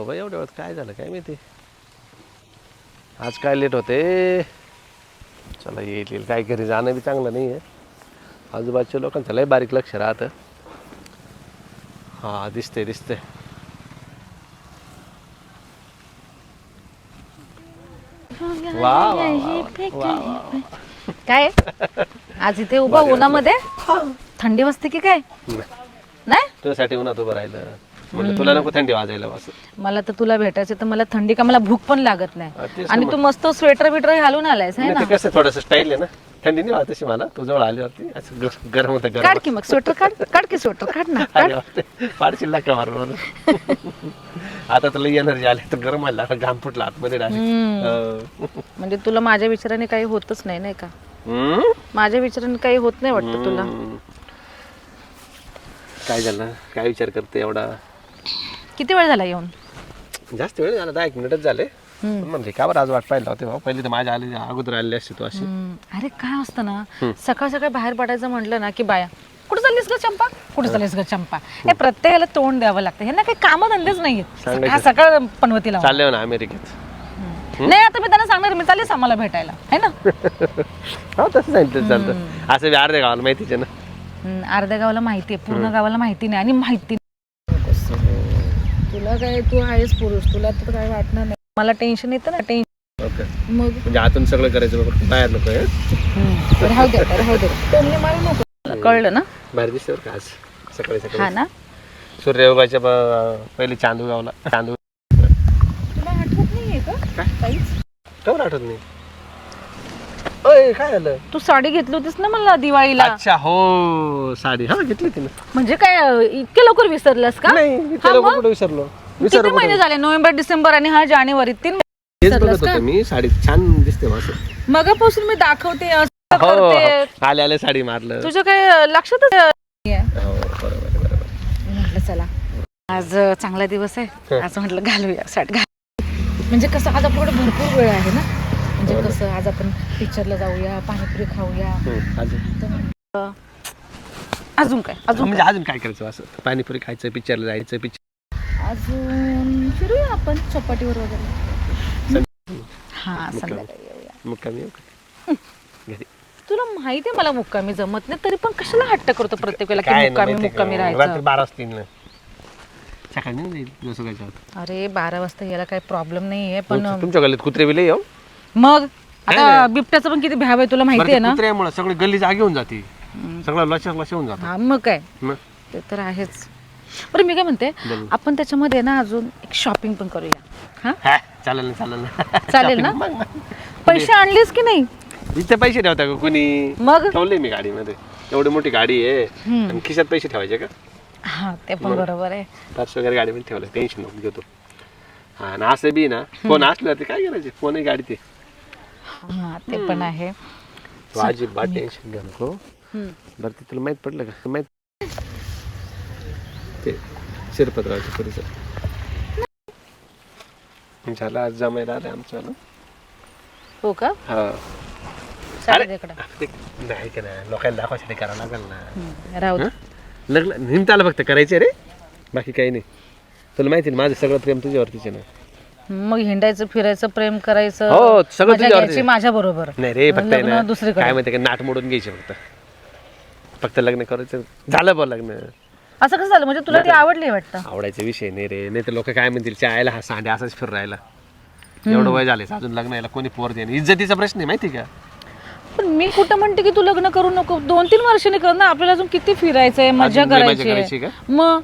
बाबा एवढ्या वेळात काय झालं काय माहिती? आज काय लेट होते? चला येईल येईल. काय घरी जाणं बी चांगलं नाही आहे आजूबाजूच्या लोकांचं लय बारीक लक्ष राहतं. हा दिसते दिसते वा वा वा वा काय? आज इथे उभा उन्हामध्ये? थंडी वाजते की काय? नाही? तुझ्यासाठी उन्हात उभं राहिलं. तुला नको थंडी वाजायला असं मला तर तुला भेटायचं तर मला थंडी का मला भूक पण लागत हा, नाही तेच आणि तू मस्त स्वेटर बिटर घालून आलायस है ना? ते कसं थोडंसं स्टाईल आहे ना. थंडी नाही वाटत तशी मला. तू जवळ असं ग- गरम होतं गरम काढ की मग स्वेटर काढ काढ की स्वेटर काढ ना काढ. अरे बापरे, पाडशील का मारून आता तुला एनर्जी आली तर गरम व्हायला लागला, घाम फुटला आतमध्ये. डायरेक्ट. म्हणजे तुला माझ्या विचाराने काही होतच नाही नाही का? माझ्या विचाराने काही होत नाही वाटतं तुला. काय झालं? काय विचार करते एवढा? किती वेळ झाला येऊन? जास्त वेळ झाला दहा एक मिनिटच झाले. म्हणले का बरं आज वाट पाहिलं होते पहिले तर माझ्या आले अगोदर आलेली असते तू अशी. हम्म, अरे काय असतं ना? सकाळ सकाळ बाहेर पडायचं म्हटलं ना की बाया कुठे चाललीस ग चंपा? कुठे चाललीस ग चंपा? हे प्रत्येकाला तोंड द्यावं लागतं. हे ना काही काम धंदेच नाहीयेत. सांगायचं. सकाळ सकाळ पनवतीला चालले हो ना अमेरिकेत. नाही आता मी त्यांना सांगणार मी चालेल आम्हाला भेटायला. है ना? हो तसं सांगितलं चालतं. असं बी अर्ध्या गावाला माहितीच आहे ना. हम्म, अर्ध्या गावाला माहिती आहे पूर्ण गावाला माहिती नाही आणि माहिती काय तू आहेस पुरुष तुला तर काय वाटणार नाही. मला टेन्शन येतं ना टेन्शन ओके. मग? म्हणजे आतून सगळं करायचं बघ बाहेर नको आहे राहू दे आता, राहू दे. टोमणे मारू नको. कळलं ना? बाहेर दिसते बरं का आज? सकाळी हा सकाळी ना? सूर्योगाच्या ब- पहिले चांदू गावला. चांदू. तुला आठवत नाहीये का? काय? काहीच? कवर आठवत नाही? काय झालं? तू साडी घेतली होतीस ना मला दिवाळीला? अच्छा हो साडी. हा घेतली तिने म्हणजे काय अं, इतके लवकर विसरलास का? नाही हा? कुठं विसरलो? किती महिने झाले? नोव्हेंबर डिसेंबर आणि हा जानेवारी. तीन महिने तेच बघत होतो मी. साडी छान दिसते मग असं. मगापासून मी दाखवते असं हो करते. आले आले साडी मारलं. तुझ्या काय अं, लक्षातच नाहीये. हो बरोबर आहे, बरोबर. आहे. म्हटलं चला आज अं, चांगला दिवस आहे. आज म्हटलं घालूया साठ घाल. म्हणजे कसं आज आपल्याकडे भरपूर वेळ आहे ना? म्हणजे कसं आज आपण पिक्चरला जाऊया पाणीपुरी खाऊया. हम्म, अजून. अजून काय अजून म्हणजे अजून काय करायचं असं? पाणीपुरी खायचं पिक्चरला जायचं पिक्चर अजून फिरूया आपण चपाटीवर वगैरे. हा संध्याकाळी येऊया तुला माहिती आहे मला मुक्कामी जमत नाही तरी पण कशाला हट्ट करतो प्रत्येक वेळेला की मुक्कामी नाही मुक्कामी राहायचं? बारा नाही अरे बारा वाजता यायला काही प्रॉब्लेम नाहीये पण तुमच्या गल्लीत कुत्रे बिले येऊ? मग? आता बिबट्याचं पण किती भ्याव आहे तुला माहिती आहे ना? कुत्र्यामुळे सगळी गल्ली जागी होऊन जाते. सगळं लक्ष लक्ष होऊन जातं. मग काय? मग? ते तर आहेच. बरं मी काय म्हणते बोल. आपण त्याच्यामध्ये ना अजून एक शॉपिंग पण करूया. हा? हा, चालेल ना चालेल ना. चालेल ना? मग, मग. पैसे आणलेस की नाही? इथे पैसे ठेवता का कोणी? मग? ठेवले मी गाडीमध्ये. एवढी मोठी गाडी आहे. आणि खिशात पैसे ठेवायचे का? हा ते पण बरोबर आहे. पर्स वगैरे गाडीमध्ये ठेवलं टेन्शन नको घेतो हा ना असं बी ना फोन असलं ते काय करायचे? फोन आहे गाडी ते हा ते पण आहे. तू अजिबात टेन्शन घ्या नको. बरं ते तुला माहीत पडलं का? माहीत शिरपतरावच्या परिसर. झालं आज जमायला आलं आमचं ना? हो का? हा. चालेल. ते नाही का नाही लोकांना दाखवायसाठी करावं लागेल ना. हम्म, राहू दे. हं? लग्न निमताला फक्त करायचे रे? बाकी काही नाही. तुला माहिती आहे ना, माझं सगळं प्रेम तुझ्यावरतीच आहे ना. मग हिंडायचं फिरायचं प्रेम करायचं हो, सगळं मजा तुझ्यावरती. घ्यायची माझ्या बरोबर. नाही रे फक्त आहे लग्न ना दुसरीकडे. काय माहिती का नाट मोडून घ्यायचे फक्त. फक्त लग्न करायचं. झालं बघ लग्न. असं कसं झालं? म्हणजे तुला ती आवडली वाटतं? आवडायचा विषय नाही रे. नाही तर लोक काय म्हणतील चायला हा सांड्या असाच फिर राहिला. एवढं वय झाले अजून लग्न यायला कोणी पोर देणे इज्जतीचा प्रश्न आहे माहिती का? पण मी कुठं म्हणते की तू लग्न करू नको? दोन तीन वर्षांनी कर ना? आपल्याला अजून किती फिरायचंय मजा अजून लय मजा करायची करायची आहे. का? मग?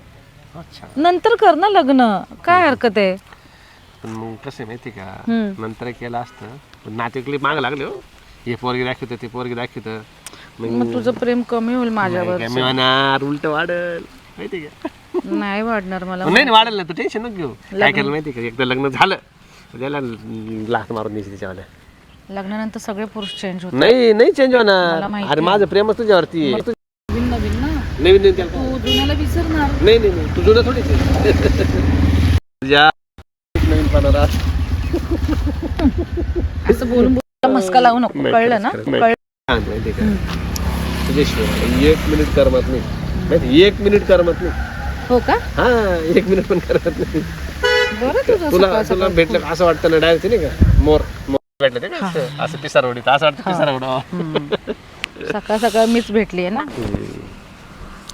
अच्छा. नंतर कर ना लग्न. काय हरकत आहे? पण मग कसं आहे माहिती का? हम्म. नंतर केलं असतं. पण नातेवाईकले माग लागले हो. हे पोरगी दाखवतं ते पोरगी दाखवतं. मग मग तुझं प्रेम कमी होईल माझ्यावर. काय उलट वाढल. माहिती का? नाही वाढणार मला नाही नाही वाढेल ना तू टेन्शन नको घेऊ. काय केलं माहिती का? एकदा लग्न झालं त्याला लाथ मारून द्यायची त्याच्यावाल्या. लग्नानंतर सगळे पुरुष चेंज होतात. नाही नाही चेंज मला होणार माहिती अरे माझं प्रेमच तुझ्यावरती आहे. तू- नवीन नवीन ना? नवीन नवीन त्याला? तू जुन्याला विसरणार. नाही नाही नाही तू जुनं थोडीच आहे. तुझ्या नवीन असं बोलून बोलून मस्का लावू नको. नाही, कळलं ना? नाही. कळलं. माहिती का? तुझ्याशिवाय एक मिनिट करमत नाही. माहिती एक मिनिट करमत नाही. हो का? हा एक मिनिट पण करमत नाही. बरं तुझं तुला सकाळ. तुला भेटलं का? असं वाटतं ना डायरेक्ट नाही का? मोर मोर भेटलं ते का? असं- असं पिसारवडीत असं वाटतं पिसारवडा सकाळ सकाळ मीच भेटली आहे ना.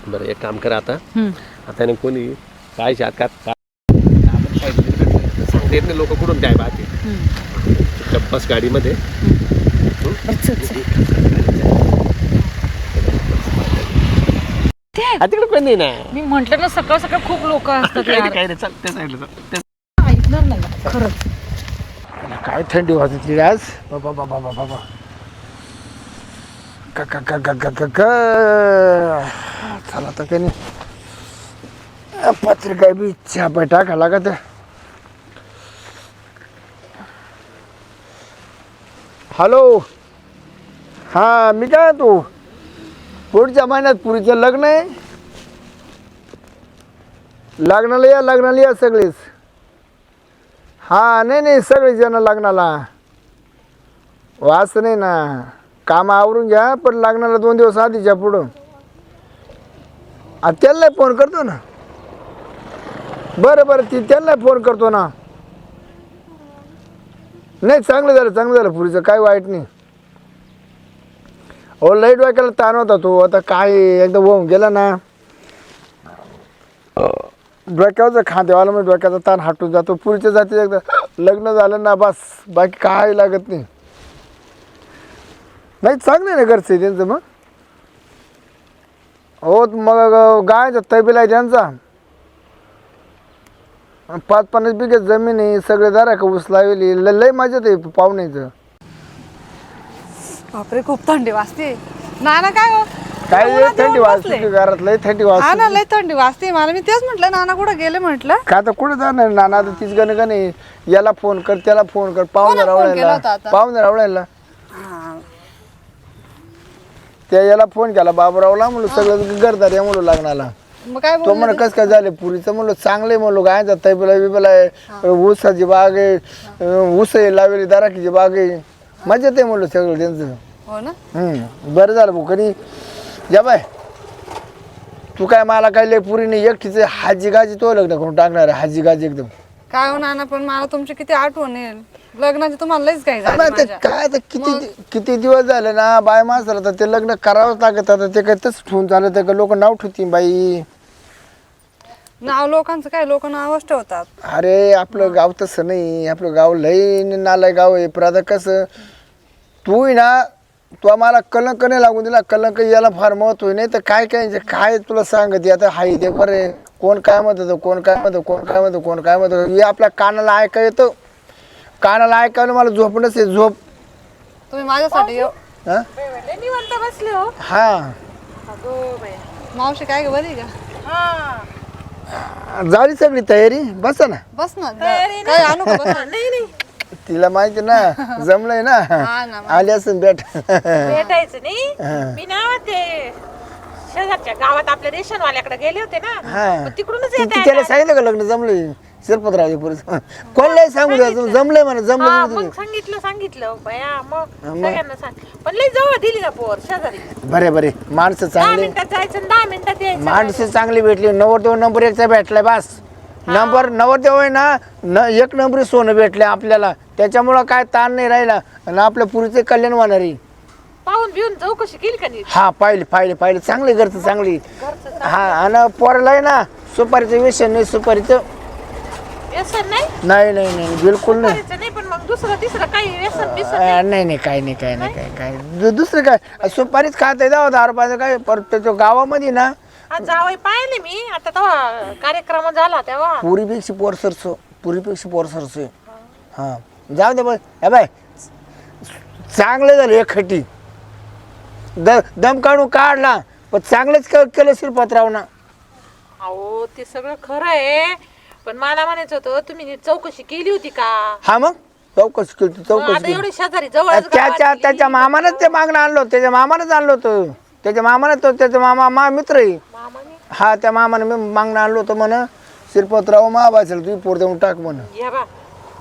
बरं एक काम करा आता. हम्म. आता नाही कोणी काय शात का काय आपण पाहिजे ते भेटलं. सांगता येत नाही लोक कुठून काय पाहते हम्म. गाडीमध्ये तिकडे कोण नाही ना. मी म्हंटल ना सकाळ सकाळ खूप लोक असतात काय यार. नाही, काय नाही चल त्या साईडला चल त्या- ऐकणार नाही ना, खरंच काय थंडी वाजतली आज? बाबा बाबा बाबा बाबा का का का का का का का. चला तर काही नाही. पत्रिका बी छापा टाका लागत. हॅलो. हा मी काय तू? पुढच्या महिन्यात पुरीचं लग्न आहे. लग्नाला या लग्नाला या सगळेच. हा नाही नाही सगळेच जण लग्नाला. वास नाही ना. काम आवरून घ्या पण लग्नाला दोन दिवस आधीच्या पुढं. आ, त्यांना फोन करतो ना. बरं बरं ती त्यांना फोन करतो ना. नाही चांगलं झालं चांगलं झालं पुरीचं काय वाईट नाही. हो लई डोक्याला ताण होता तो. आता काय एकदा होऊन गेला ना डोक्यावरचं आलं म्हणजे डोक्याचा ताण हटून जातो. पुढच्या जाती एकदा लग्न झालं ना बस. बाकी काय लागत नाही. नाही चांगलं आहे ना घरचं त्यांचं मग. हो मग गायचा तबील आहे त्यांचा. पाच पन्नास बिघे जमीन आहे सगळे दारा का ऊस लावली ल- मजा आहे पाहुण्याचं बापरे खूप थंडी वाजते. ना ना काय हो? काय उन्हात लय येऊन थंडी बसले. वाजते घरात लय थंडी हा ना वाजते लय थंडी वाजते. मला मी तेच म्हटलं नाना कुठं गेले म्हटलं? का आता कुठं जाणार नाना? आता तीच गण का नाही याला फोन कर त्याला फोन कर. पाहुणे कोणाला फोन केला होता रावळ्याला आता? पाहुणे रावळ्याला. त्या याला फोन केला. बाबूरावला म्हणलो सगळं गरदार या म्हणलो लग्नाला. मग काय तो बोल म्हणे कसं काय झाले पुरीचं? म्हणलो चांगले म्हणलो गायचा तैबला बिबला आहे. ऊसाची बाग आहे. अं, ऊस आहे लावलेली दाराकीची बाग आहे. मजेत आहे म्हणलो सगळं त्यांचं. हो ना? हम्म, बरं झालं भाऊ कधी? या बाय. तू काय मला काय लय पुरी नाही एकटीच हाजी गाजी तो लग्न करून टाकणार आहे, हाजी गाजी एकदम. काय हो नाना पण मला तुमची किती आठवण येईल. लग्नाची तुम्हाला लईच काही झाली माझ्या. काय आता किती किती दिवस झाले ना बाय माणसाला तर ते लग्न करावंच लागत आता ते काय तसं ठेवून चालत का लोक नाव ठेवतील बाई. नाव लोकांचं काय? लोक नावच ठेवतात. अरे आपलं गाव तसं नाही. आपलं गाव लई नालाय गाव आहे. पण आता कसं तू आहे ना तू आम्हाला कलंक नाही लागून दिला. कलंक याला फार महत्त्व आहे. नाही तर काय काय काय तुला सांगते? आता हाय ते बरे कोण काय म्हणतं कोण काय म्हणतं? कोण काय म्हणतं? कोण काय म्हणतं हे आपल्या कानाला ऐका येतं. कानाला ऐकायला मला झोप नसे झोप तुम्ही माझ्यासाठी येऊ. हा? बसले हो. हा. मावशी काय ग बरी का? झाली सगळी तयारी? बसा ना. बस ना. काय आणू का बस? नाही नाही. तिला माहिती ना जमलंय ना. हा ना आली असेल भेट. भेटायचं नाही. मी ना ते शेजारच्या गावात आपल्या रेशनवाल्याकडे गेले होते ना. हा. मग तिकडूनच ती- येत ती त्याला सांगितलं का लग्न जमलंय? शिरपतराव पुरुष कोणलाही सांगू द्या जमलंय म्हणा हा जमलं मग सांगितलं सांगितलं. बया मग मग? सगळ्यांना सांग. पण लई जवळ दिली ना पोर शेजारी. बरे बरे. माणसं दहा चांगले. मिनिटात जायचं आणि दहा मिनिटात यायचं माणसं चांगली भेटली. नवरदेव नंबर एकचा भेटलाय बस. नंबर नवरदेव आहे ना न एक नंबरी सोनं भेटले आपल्याला. त्याच्यामुळं काय ताण नाही राहिला. आणि आपल्या पुरीचे कल्याण होणार. आहे पाहून बिऊन चौकशी केली का नीट? हा पाहिले पाहिले पाहिले. चांगली घरचं चांगली. हा आणि पोराला आहे ना सुपारीचं व्यसन नाही सुपारीचं व्यसन नाही? नाही नाही नाही बिलकुल नाही. करायचं नाही पण मग दुसरं तिसरं काही व्यसन बिसन अ, नाही? नाही काय नाही काय नाही काय काय दु- दुसरं काय? सुपारीच खात आहे जाऊ दहा रुपयाचं काय? परत त्याच्या गावामध्ये ना आज जावई पाहिले मी. आता तेव्हा कार्यक्रम झाला तेव्हा. पुरीपेक्षा पोर सरसो पुरीपेक्षा पोर सरसो आहे. हा. जाऊ दे बघ हे बाय. चांगलं झालं एक खटी. द दम काढून काढला पण चांगलंच क- केलं शिरपतराव ना अहो ते सगळं खरं आहे. पण मला म्हणायचं होतं तुम्ही नीट चौकशी केली होती का? हा मग? चौकशी केली होती, मग चौकशी आता केली. एवढी शेजारी जवळ त्याच्या त्याच्या मामानंच ते मागणं आणलं होतं त्याच्या मामानंच आणलं होतं. त्याच्या मामानं तो त्याचा मामा मा मित्र आहे. मामाने? हा त्या मामाने मी मागणं आणलं होतं म्हण शिरपतराव महाबाईला तुम्ही पोर देऊन टाक म्हण. या बा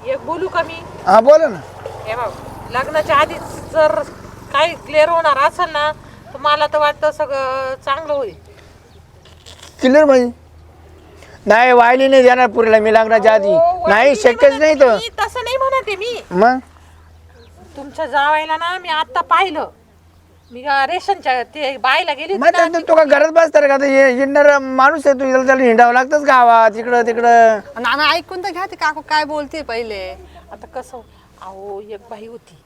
एक बोलू का मी? हा बोला ना. हे बा लग्नाच्या आधीच जर काही क्लिअर होणार असेल ना तर मला तर वाटतं सगळं चांगलं होईल. क्लिअर म्हणजे नाही वायली नाही देणार पुरीला मी लग्नाच्या आधी. हो, नाही शक्यच नाही तर. मी, तसं नाही म्हणते मी. मग? तुमच्या जावायला ना मी आता पाहिलं. मी अं, रेशनच्या ते बायला गेली होती मग ना, आता तू का घरात बसता रे का? हिंडणार माणूस आहे तू याला त्याला हिंडावं लागतंच गावात इकडं तिकडं. नाना ऐकून तर घ्या ते काकू काय बोलते पहिले. आता कसं अहो एक बाई होती.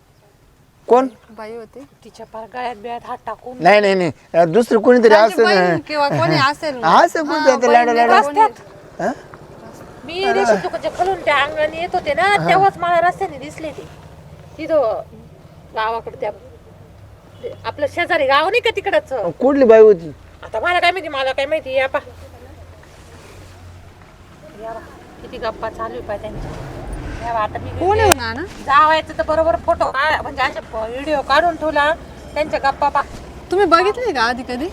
कोण? बाई होती. तिच्या पार गळ्यात बिळ्यात हात टाकून. नाही नाही नाही. दुसरं कोणीतरी त्यांची असं बहीण किंवा कोणी असेल मग. असं कोणतं लाडा लाडा. रस्त्यात. हा? मी रेशन दुकानच्या खालून त्या अंगणाने येत होते ना तेव्हाच मला रस्त्याने दिसले ते. तिथं गावाकडे त्या ते आपलं शेजारी गाव नाही का तिकडच? कुठली बाई होती? आता मला काय माहिती मला काय माहिती या पा किती गप्पा चालू आहे पाय त्यांच्या. या पहा, आता मी कोण आहे नाना जावायचं तर बरोबर फोटो काढ म्हणजे असे व्हिडिओ काढून ठेवला त्यांच्या गप्पा पा तुम्ही बघितले का आधी कधी?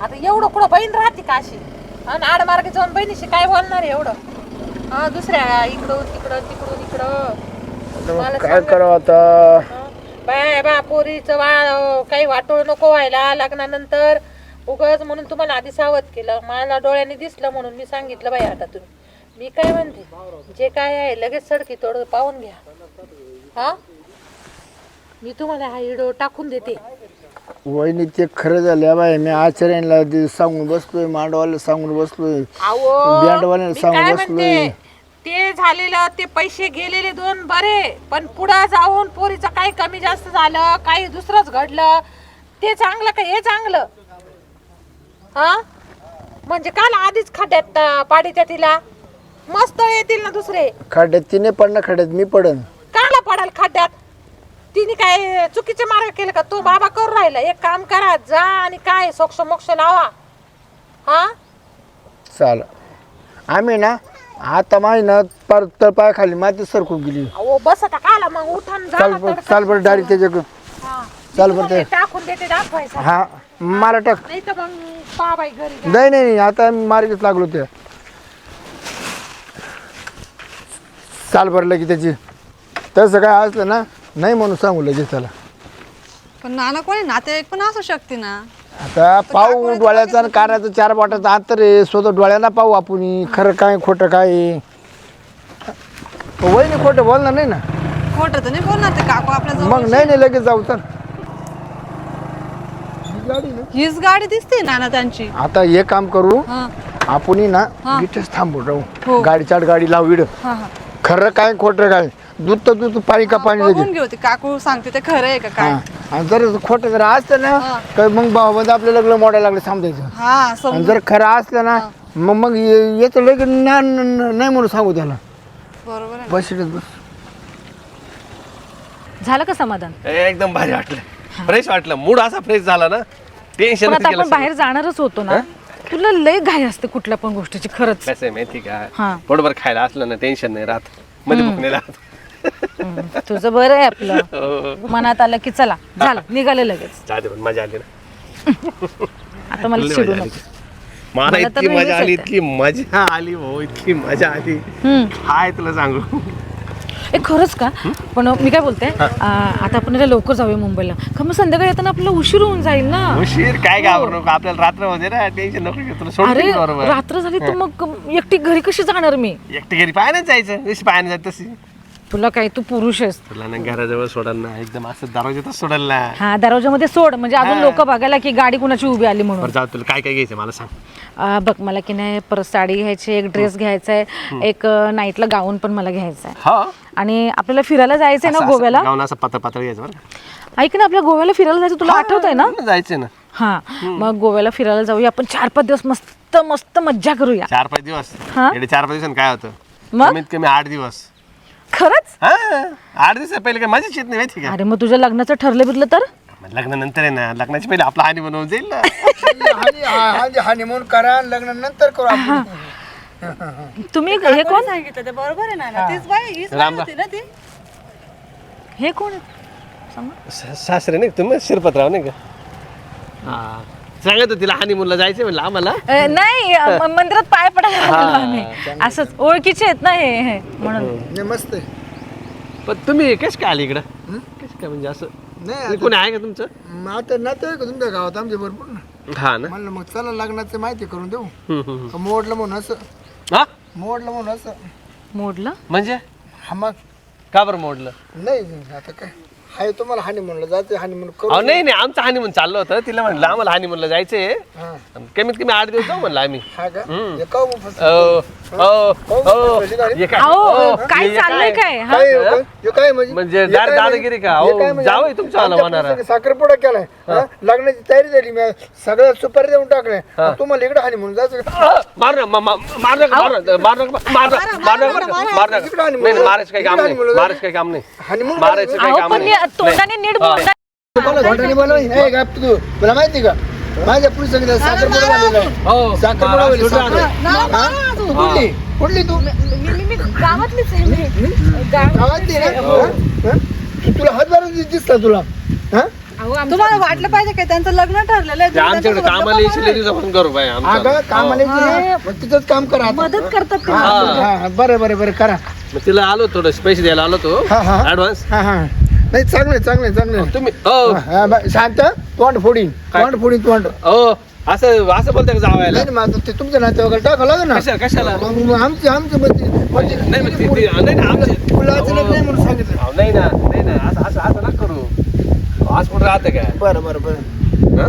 आता एवढं कुठं बहीण राहते का अशी? आणि आडमार्गे जाऊन बहिणीशी काय बोलणार आहे एवढं? हा दुसऱ्या इकडं तिकडं तिकडून इकडं. मला काय सांगा. करावं आता? बाय बा पोरीचं वा काही वाटोळ नको व्हायला लग्नानंतर. उगाच म्हणून तुम्हाला आधी सावध केलं. मला डोळ्याने दिसलं म्हणून मी सांगितलं बाई आता तुम्ही. मी काय म्हणते? जे काय आहे लगेच सडकी तोड पाहून घ्या. हा? मी तुम्हाला हा व्हिडिओ टाकून देते. वहिनी ते खरं झालं. बाई मी आचार्यांना ते सांगून बसलोय मांडवाला सांगून बसलोय बँडवाल्याला मी सांगून काय बसलोय. म्हणते? ते झालेलं ते पैसे गेलेले दोन बरे पण पुढे जाऊन पोरीचं काही कमी जास्त झालं काही दुसरंच घडलं. ते चांगलं का हे चांगलं? हा? म्हणजे काल आधीच खड्ड्यात अं, पाडीत्या तिला? मस्त येतील ना दुसरे. खड्ड्यात तिने पडणं खड्ड्यात मी पडन काला पडाल खड्ड्यात तिने काय चुकीचे मार्ग केले का? तो बाबा करून राहिला. एक काम करा जा आणि काय सोक्ष मोक्ष लावा. हा? चाल. आम्ही ना आता माझी ना पर तळपाय खाली माती सरकून गेली. अहो बस आता काला मग? उठून जा चाल ना बर तडकन. चाल बरं डायरेक्ट त्याच्या हा. चाल बरं ते. टाकून देते दाखवायचं हा मला टाक. नाही तर मग पाबाई घरी जा. नाही नाही नाही, आता मार्गेत लागलो ते चाल बरं लगे त्याची. तसं काय असलं ना नाही म्हणून सांगू लगेच त्याला. पण नाना कोणी नातेवाईक पण असू शकते ना. आता पाहू डोळ्याचा आणि कानाचा चार बोटाचा अंतर आहे स्वतः डोळ्यांना पाहू आपण खरं काय खोटं काय आहे. वहिनी खोटं बोलणार नाही ना. खोटं तर नाही बोलणार ते काकू आपल्या जवळ मग नाही नाही लगेच जाऊ तर हीच गाडी दिसते नाना त्यांची. आता हे काम करू हा. आपण ना हा. इथेच थांबू हो. राहू गाडी चाट गाडी लावू इड. हा हा. खरं काय खोटं काय? दूध तर दूध पाणी का पाणी बघून लगेच. घेऊ ते काकू सांगते ते खरं आहे का काय? हा. आणि जर खोटं जर असतं ना. तर मग बाबा आपलं लग्न मोडायला लागलं हा आणि समज जर खरं असलं ना मग मग ये- येतं लगेच ना- ना- ना- नाही म्हणून सांगू त्याला. बरोबर आहे बस इथेच बस. झालं का समाधान? एकदम भारी वाटलं. फ्रेश वाटलं. मूड असा फ्रेश झाला ना. टेन्शन पण आता आपण बाहेर जाणारच होतो ना. तुला लय घाई असते कुठल्या पण गोष्टीची खरंच. कसं आहे माहिती का. पोटभर खायला असलं ना टेन्शन नाही राहत. मध्ये भूक नाही राहत. हम्म, तुझं बरं आहे आपलं. हो. मनात आलं की चला झालं निघाले लगेच. जाऊ दे पण मजा आली ना. आता मला लय चिडू मजा आली. नको. मला मला तर इतकी मजा आली येते. इतकी मजा आली भाऊ इतकी मजा आली. हम्म. हाय तुला सांगू. ए खरंच का? पण मी काय बोलते? आ, आता आपण जरा लवकर जाऊया मुंबईला. का मग संध्याकाळी येताना आपल्याला उशीर होऊन जाईल ना? उशीर? काय घाबरू नको. आपल्याला रात्र ना टेन्शन नको अरे बरोबर. रात्र झाली तर मग एकटी घरी कशी जाणार मी? एकटी घरी पाहायला जायचं. जशी पाहायला जात तशी. तुला काय तू पुरुष आहेस. तुला ना घराजवळ सोडाल ना एकदम असं दरवाज्यातच सोडाल ना. हा दरवाजामध्ये सोड. म्हणजे अजून लोक बघायला की गाडी कुणाची उभी आली म्हणून. बरं जाऊ तुला काय काय घ्यायचं मला सांग. बघ मला की नाही परत साडी घ्यायची एक ड्रेस घ्यायचा आहे एक नाईटला गाऊन पण मला घ्यायचा आहे आणि आपल्याला फिरायला जायचंय ना गोव्याला? असं पातळ पातळ घ्यायचं ऐक ना आपल्या गोव्याला फिरायला जायचं तुला आठवत आहे ना? का? जायचं ना. हा. मग गोव्याला फिरायला जाऊया आपण चार पाच दिवस मस्त मस्त मज्जा करूया. चार पाच दिवस? हा? चार पाच दिवसांनी काय होतं? मग? कमीत कमी आठ दिवस. खरंच? आठ दिवस पहिले काय मजाच येत नाही अरे मग तुझ्या लग्नाचं ठरलं बिरलं तर? मग लग्नानंतर आहे ना लग्नाची पहिले आपला हानी बनवून जाईल ना. हानी हानिमून करा लग्न नंतर करू आपण. तुम्ही हे कोण? सांगितलं ते बरोबर आहे नाना तीच बाई हीच बाई राम होती ना ती. हे कोण? सा- सासरे नाही का तुम्ही? शिरपतराव नाही का? हा. सांगत होती तिला हानी मुलं जायचं म्हणलं आम्हाला. अ, नाही अ, म- मंदिरात पाय पडायला लागलो आम्ही. असंच ओळखीचे आहेत ना हे हे म्हणून. नाही, मस्त आहे. पण तुम्ही कश काय आली इकडं? कश काय म्हणजे असं नाही कोणी आहे का तुमचं? आता- मग आता नातं आहे का तुमच्या गावात आमच्या भरपूर ना. हा ना. म्हणलं मग चला लग्नाचं माहिती करून देऊ. हम्म, हम्म. का मोडलं म्हणून असं. हा? मोडलं म्हणून असं. मोडलं? म्हणजे? हा मग. का बरं मोडलं? नाही आता काय? हाय तुम्हाला हानी म्हणलं जाते हानी म्हणून अहो करू नाही नाही आमचं हानिमून चाललं होतं तिला म्हणलं आम्हाला हानिमूनला जायचंय हा कमीत कमी आठ दिवस जाऊ म्हणलं आम्ही हा का फसलं? हे काय? अहो काय हे चाललंय काय हा? काय हे काय? हे काय म्हणजे म्हणजे हे दार- काय दादागिरी का? हे अहो, काय म्हणजे? जावई तुमच्या आला आमच्या म्हणारा. साखरपुडा केलाय हा? लग्नाची तयारी झाली मी सगळ्या सुपारी देऊन टाकल्या आणि तुम्हाला इकडे हानी म्हणून जायचं का? आ, मार ना, मा- मा- मार नका, मार नका, मार नका, मार नका, मार नका, मार नका, मार नाही. मारायचं काही काम इकडं नाही. मारायचं काही काम नाही हानी म्हणून मारायचं काही अहो काम पण नाही या- तोंडाने नीट बोलता हे का तू. तुला माहिती का? माझ्या पुरुष सांगितलं साखरपुडा झालेला आहे. हो, साखरपुडा सुद्धा साखर-. हा? कुठली? कुठली तू? मी मी- मी गावातलीच आहे मी. गाव गावातली ना? हा? तुला हातभार दिसला तुला. हा? तुम्हाला वाटलं पाहिजे काय त्यांचं लग्न ठरलेलं आहे? आमच्याकडे कामाला येशील दिवसापासून करू बाई अगं आमचं कामाला तिथंच काम करा. मदत करतात ते बरं बरं बरं करा. तिला आलो थोडं पैसे द्यायला आलो तो हा, हा. ऍडव्हान्स हा हा. नाही चांगलं चांगलं चांगलं तुम्ही हो शांत तोंड फोडीन तोंड फोडीन तोंड. हो असं असं बोलताय का जावायला? नाही ना, आता ते तुमच्या नातेवाईक टाकावं लागेल ना. कशाला कशाला? मग आमचे आमचे म्हणजे म्हणजे नाही मग ते- ते- नाही ना आमचे फुलाचं लग्न आहे म्हणून सांगितलं. अहो, नाही ना नाही ना असं असं असं नका करू. आज कुठं राहतं काय बरं बरं बरं. हा?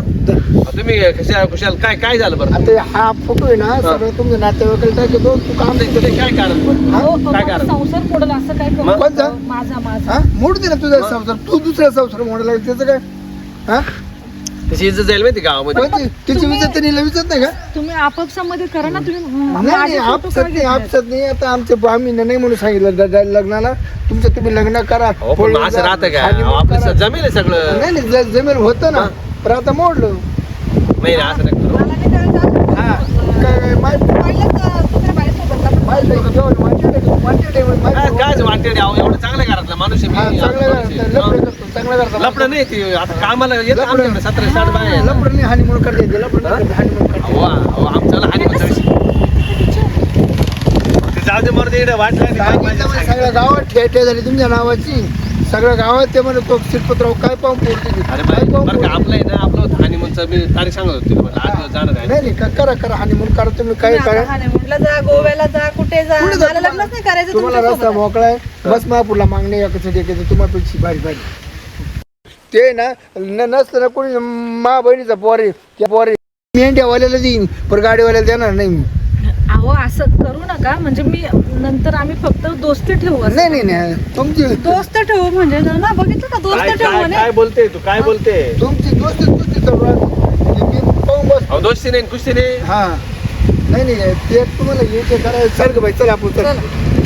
तुम्ही कशा कुशाल काय काय झालं बरं? आता हा फोटो आहे ना सगळं तुमच्या नातेवाईकाला टाकतो तू काम ते- ते काय कारण बरं? अहो, अहो, काय माझा कारण? संसार मोडल असं काय करू? कोणता? माझा माझा. हा? मोड दे ना तुझा संसार. तू दुसऱ्या संसार मोडायला लागला त्याचं काय? हा? त्याची इज्जत जाईल माहिती गावामध्ये? तिची विजत तरी विजत नाही का? तुम्ही आपापसामध्ये करा ना तुम्ही म- नाही माझे नाही photo आपसत का नाही घेत आपसत नाही. आता आमचे आम्ही नाही म्हणून सांगितलं द- द- लग्नाला. तुमचं तुम्ही लग्न करा. अहो, पण मग असं राहतं का? आपलं जमेल आहे सगळं. नाही नाही ज- जमेल होतं ना. पण आता मोडलं नाही ना, असं करू. हा काय माहिती माहिती आहे का? जेवण वाटेल आहे का? वाटेल आहे म्हणे, माहिती काय आहे. काय वाटते अहो, एवढं चांगल्या घरातला माणूस आहे हा, मी. चांगलं आहे. करतो, चांगलं करतो. लफडं नाही ती आता कामाला येतं लफडं. आमच्याकडे सतरा साठ बाय आहे. लफडं नाही हानिमून करता येते लफडं नाही करता, honeymoon करता आमच्याला हानी होता विषय. ते जाऊ दे मरू दे इकडे वाट लागली, सांगितलं. सगळ्या गावात झाली तुमच्या नावाची सगळ्या गावात ते म्हणे तो शिरपतराव काय पाहून पोरते ते? अरे काय बाई, पाहून बरं का पोरते? आपलं आहे ना आपलं होतं हानिमूनचं मी तारीख सांगत होती म्हटलं आठ दिवस जाणार आहे. नाही नाही का- करा करा हानिमून करा तुम्ही काय करा म्हटलं जा गोव्याला जा कुठे जा कुठे जा मला लग्नच नाही करायचं तुम्हाला रस्ता तुमच्यासोबत. मोकळा आहे. बस महापूरला मागणी एकाच एकाच तुम्हाला बारी बारी ते ना न- नसतं ना कोणी मा बहिणीचा पोरे त्या पोरे मेंढ्यावाल्याला देईन पण गाडीवाल्याला देणार नाही मी. अहो असं करू नका. म्हणजे मी नंतर आम्ही फक्त दोस्ती ठेवू असं. नाही नाही नाही. तुमची दोस्त ठेवू म्हणजे ना ना, बघितलं का? दोस्त ठेवू काय म्हणे. काय बोलते तू? काय बोलते? तुमची दोस्त दोस्ती चालू आहे. मी पाहून बस. अहो दोस्ती नाही कुस्ती नाही. हा. नाही नाही ते तुम्हाला यायचे करायचं बाई चल आपण चल.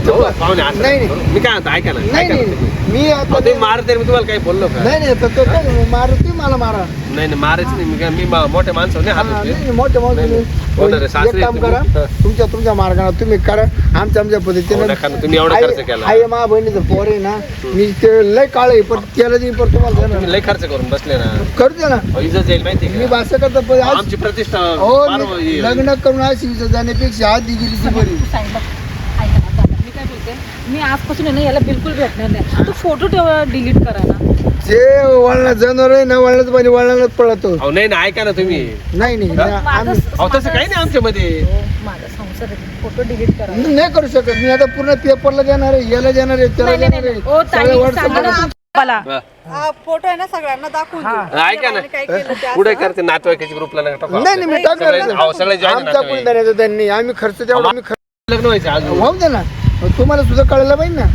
हो, पाहुणे असं नाही, करू. मी काय म्हणतो ऐका ना नाही ऐका नाही. मी आता अहो, तुम्ही मारते मी तुम्हाला काही बोललो का? नाही नाही तर तो काय मारू तुम्ही मला मारा. नाही नाही मारायचं नाही मी काय मी मा- मोठ्या नाही हा, होते मोठे मोठे नाही, नाही. हो ना रे, एक काम. करा हा. तुमच्या तुमच्या मार्गाने तुम्ही करा आमच्या आमच्या हो, पद्धतीने नका ना, तुम्ही एवढा खर्च केला. आई मा बहिणीचं पोर आहे ना मी ते लय काळ आहे पण त्याला देईन पण तुम्हाला देणार लय खर्च करून बसले ना करते ना अहो, इज्जत जाईल माहिती मी का भाषा करतो पण आज आमची प्रतिष्ठा हो फार मी येईल. लग्न करून अशी जाण्यापेक्षा आधी गेली ती बरी. ऐका ना, दादा, मी काय बोलते मी आजपासून आहे ना याला बिलकुल भेटणार नाही. तो फोटो डिलीट करा ना. जे वळणा जनावर आहे ना वळणाच पाणी वळणालाच पळतो. अहो नाही ना ऐका ना तुम्ही. नाही नाही माझं आम्ही अहो तसं काही नाही आमच्या मध्ये हो, माझा संसार फोटो डिलीट करा. मी नाही करू शकत. मी आता पूर्ण पेपरला देणार आहे याला देणार आहे त्याला नाही, नाही. आहे. ओ, ताई, सगळं WhatsApp सांगा ना वर- मला हा. फोटो आहे ना सगळ्यांना दाखवून देऊ. ऐका ना. काय केलं ते पुढे. करते नातेवाईकाच्या ग्रुपला नका टाकू. नाही नाही मी टाकणार सगळे- अहो, सगळे join आहे आमचा नातेवाईक. कोणी देण्याचं त्यांनी. आम्ही खर्च तेवढा आम्ही खर्च लग्न व्हायचं अजून. दे ना. मग तुम्हाला सुद्धा कळायला पाहिजे ना.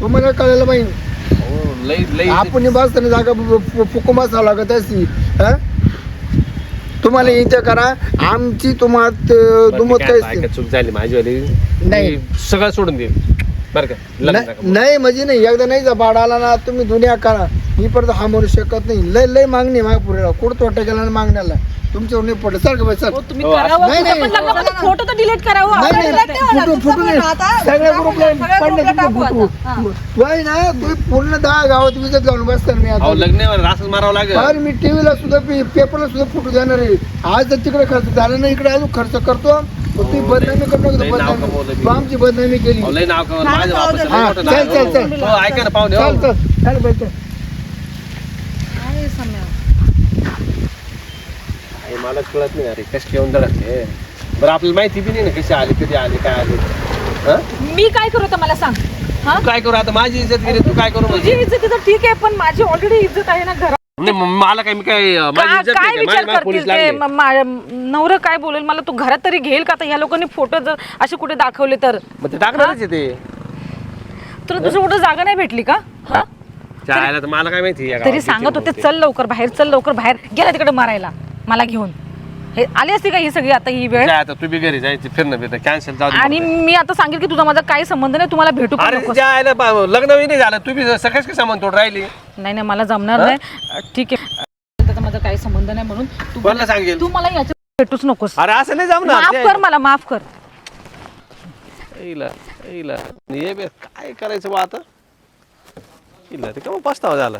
तुम्हाला कळायला पाहिजे. हो, लई लई आपण बसताना जागा फुकून बसावं लागत असती हा? तुम्हाला इथे करा आमची तुम्हाला बरं, दुमत काय चूक झाली माझीवाली नाही. मी सगळं सोडून देईल बरं का लग्न नाही नका. नाही म्हणजे नाही एकदा नाही जा बाड आला ना तुम्ही दुनिया करा. मी परत हा म्हणू शकत नाही. लय लय मागणी माझ्या पुढे. कुठं तोटा गेला ना मागण्याला? तुमच्यावर नाही पडलं ग बाई चल हो, तुम्ही हो, करा हो, नाही, कुठं नाही. पण लग्न फोटो तर डिलीट करा हो. नाही नाही. फुटू फुटू नाही सगळ्या ग्रुपला पडले तुम्ही टाकू फुटू. तू आहे ना तू पूर्ण दहा गावात विजत घालून बसतात मी अहो आता लग्न रासच मारावं लागेल मी टीव्हीला सुद्धा पे- पेपरला सुद्धा फुटू देणार आहे आज तर तिकडे खर्च झाला नाही इकडे अजून खर्च करतो पण तुम्ही बदनामी करू नका लई नाव कमवलं बदनामी मी. तू आमची बदनामी केली अहो, नाव कमवलं. हा, मोठं चल, नाव चल. चल. हो, ऐका ना पाहुणे चल हो. चल चल बाई चल मला कळत नाही अरे कशी येऊन धडकते? बरं आपल्याला माहिती बी नाही ना कशी आली कधी आली काय आली. हा? मी काय करू आता मला सांग. हा? तू काय करू आता? माझी इज्जत गेली तू काय करू तुझी म्हणजे इज्जत तर ठीक आहे पण माझी ऑलरेडी इज्जत आहे ना घरात. नाही मला काय मी काय अं, माझी का- इज्जत काय नाही? विचार माझी- माझी पोलीस करतील ते लागले म- मा- नवरं काय बोलेल? मला तू घरात तरी घेईल का? आता ह्या लोकांनी फोटो जर असे कुठे दाखवले तर. मग ते टाकणारच आहे ते. तुला दुसरं कुठं जागा नाही भेटली का? हा? चायला तर मला काय माहिती या तरी गावात सांगत किती होते. चल लवकर बाहेर चल लवकर बाहेर. गेला तिकडे मारायला मला घेऊन. हे आली असती का ही सगळी आता ही वेळ? काय आता तू बी घरी जायची फिरणं बिरणं कॅन्सल जाऊ दे आणि फक्त. मी आता सांगेल की तुझा माझा काही संबंध नाही तुम्हाला भेटू पण अरे लग्न बी नाही झालं तू बी सकाळच सामान तोड राहिली? नाही नाही मला जमणार नाही. अ, ठीक आहे. त्याचा माझा काही संबंध नाही म्हणून तू कोणाला मला- सांगेल? तू मला याच्या भेटूच नकोस. अरे असं नाही जमणार माफ कर मला माफ कर. काय करायचं बा आता? येईला ते का मग पस्तावा झाला